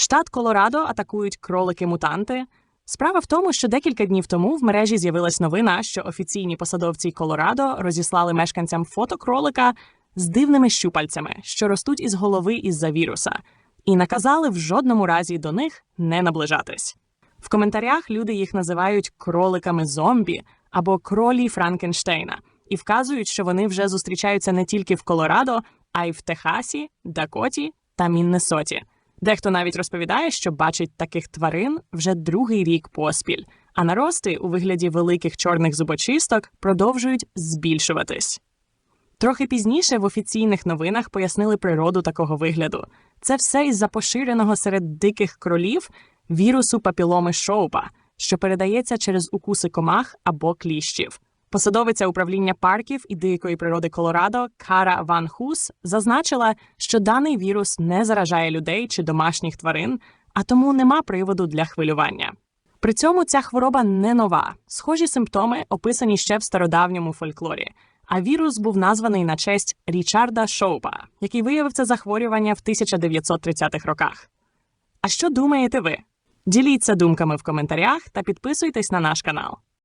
Штат Колорадо атакують кролики-мутанти. Справа в тому, що декілька днів тому в мережі з'явилась новина, що офіційні посадовці Колорадо розіслали мешканцям фото кролика з дивними щупальцями, що ростуть із голови із-за віруса, і наказали в жодному разі до них не наближатись. В коментарях люди їх називають кроликами зомбі або кролі Франкенштейна і вказують, що вони вже зустрічаються не тільки в Колорадо, а й в Техасі, Дакоті та Міннесоті. Дехто навіть розповідає, що бачить таких тварин вже другий рік поспіль, а нарости у вигляді великих чорних зубочисток продовжують збільшуватись. Трохи пізніше в офіційних новинах пояснили природу такого вигляду. Це все із-за поширеного серед диких кролів вірусу папіломи шоупа, що передається через укуси комах або кліщів. Посадовиця управління парків і дикої природи Колорадо Кара Ван Хус зазначила, що даний вірус не заражає людей чи домашніх тварин, а тому нема приводу для хвилювання. При цьому ця хвороба не нова. Схожі симптоми описані ще в стародавньому фольклорі. А вірус був названий на честь Річарда Шоупа, який виявив це захворювання в 1930-х роках. А що думаєте ви? Діліться думками в коментарях та підписуйтесь на наш канал.